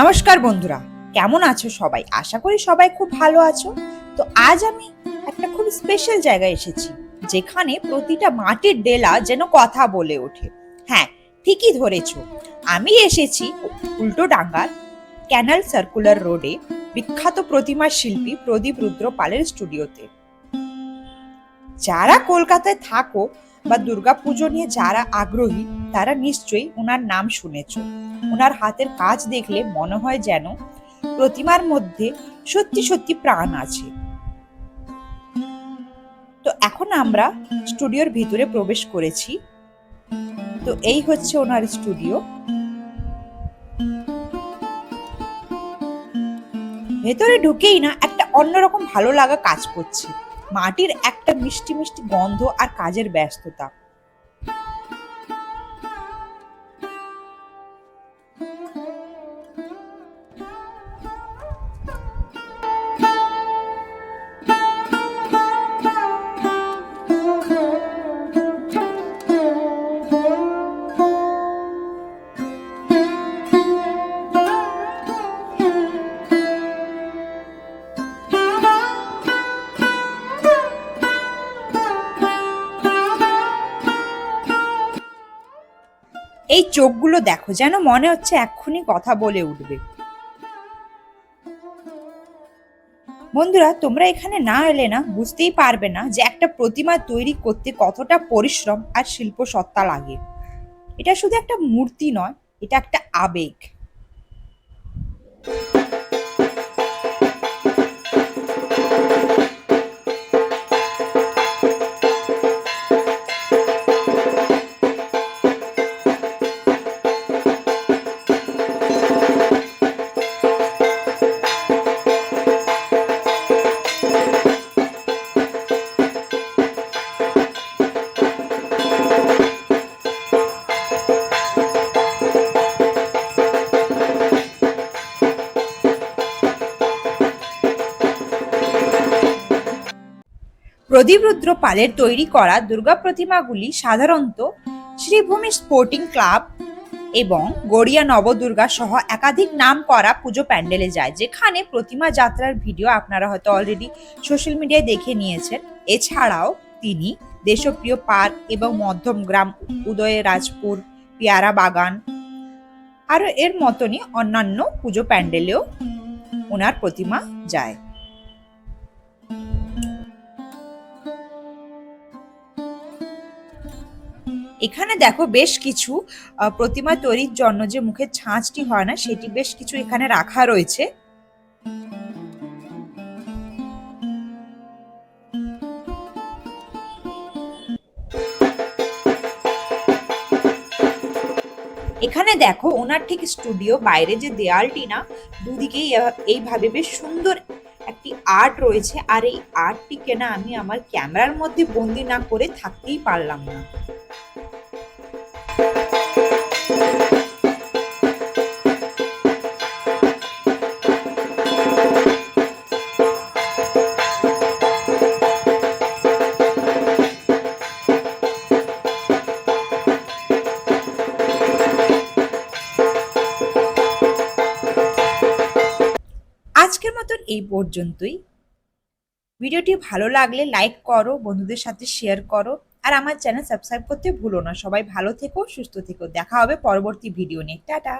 নমস্কার বন্ধুরা, কেমন আছো সবাই? আশা করি সবাই খুব ভালো আছো। তো আজ আমি একটা খুব স্পেশাল জায়গায় এসেছি, যেখানে প্রতিটা মাটির ডেলা যেন কথা বলে ওঠে। হ্যাঁ ঠিকই ধরেছো। আমি এসেছি উল্টো ডাঙ্গার ক্যানাল সার্কুলার রোডে বিখ্যাত প্রতিমা শিল্পী প্রদীপ রুদ্র পালের স্টুডিওতে যারা কলকাতায় থাকো বা দুর্গাপুজো নিয়ে যারা আগ্রহী, তারা নিশ্চয়ই ওনার নাম শুনেছো। ওনার হাতের কাজ দেখলে মনে হয় যেন প্রতিমার মধ্যে সত্যি সত্যি প্রাণ আছে। তো এখন আমরা স্টুডিওর ভিতরে প্রবেশ করেছি। তো এই হচ্ছে ওনার স্টুডিও। ভেতরে ঢুকেই না, একটা অন্যরকম ভালো লাগা কাজ করছে। মাটির একটা মিষ্টি মিষ্টি গন্ধ আর কাজের ব্যস্ততা। এই চোখগুলো দেখো, যেন মনে হচ্ছে এক্ষুনি কথা বলে উঠবে। বন্ধুরা, তোমরা এখানে না এলে না বুঝতেই পারবে না যে একটা প্রতিমা তৈরি করতে কতটা পরিশ্রম আর শিল্প সত্তা লাগে। এটা শুধু একটা মূর্তি নয়, এটা একটা আবেগ। প্রদীপ রুদ্র পালের তৈরি করা দুর্গা প্রতিমাগুলি সাধারণত শ্রীভূমি স্পোর্টিং ক্লাব এবং গড়িয়া নবদুর্গা সহ একাধিক নাম করা পুজো প্যান্ডেলে যায়, যেখানে প্রতিমা যাত্রার ভিডিও আপনারা হয়তো অলরেডি সোশ্যাল মিডিয়ায় দেখে নিয়েছেন। এছাড়াও তিনি দেশপ্রিয় পার্ক এবং মধ্যম গ্রাম উদয় রাজপুর, পেয়ারা বাগান আরও এর মতনই অন্যান্য পুজো প্যান্ডেলেও ওনার প্রতিমা যায়। এখানে দেখো বেশ কিছু প্রতিমা তৈরির জন্য যে মুখের ছাঁচটি হয় না, সেটি বেশ কিছু এখানে রাখা রয়েছে। এখানে দেখো ওনার ঠিক স্টুডিও, বাইরে যে দেয়ালটি না, দুদিকেই এইভাবে বেশ সুন্দর একটি আর্ট রয়েছে। আর এই আর্টটিকে না আমি আমার ক্যামেরার মধ্যে বন্দি না করে থাকতেই পারলাম না। এই পর্যন্তই। ভিডিওটি ভালো লাগলে লাইক করো, বন্ধুদের সাথে শেয়ার করো, আর আমার চ্যানেল সাবস্ক্রাইব করতে ভুলো না। সবাই ভালো থেকো, সুস্থ থেকো। দেখা হবে পরবর্তী ভিডিও নিয়ে। টাটা।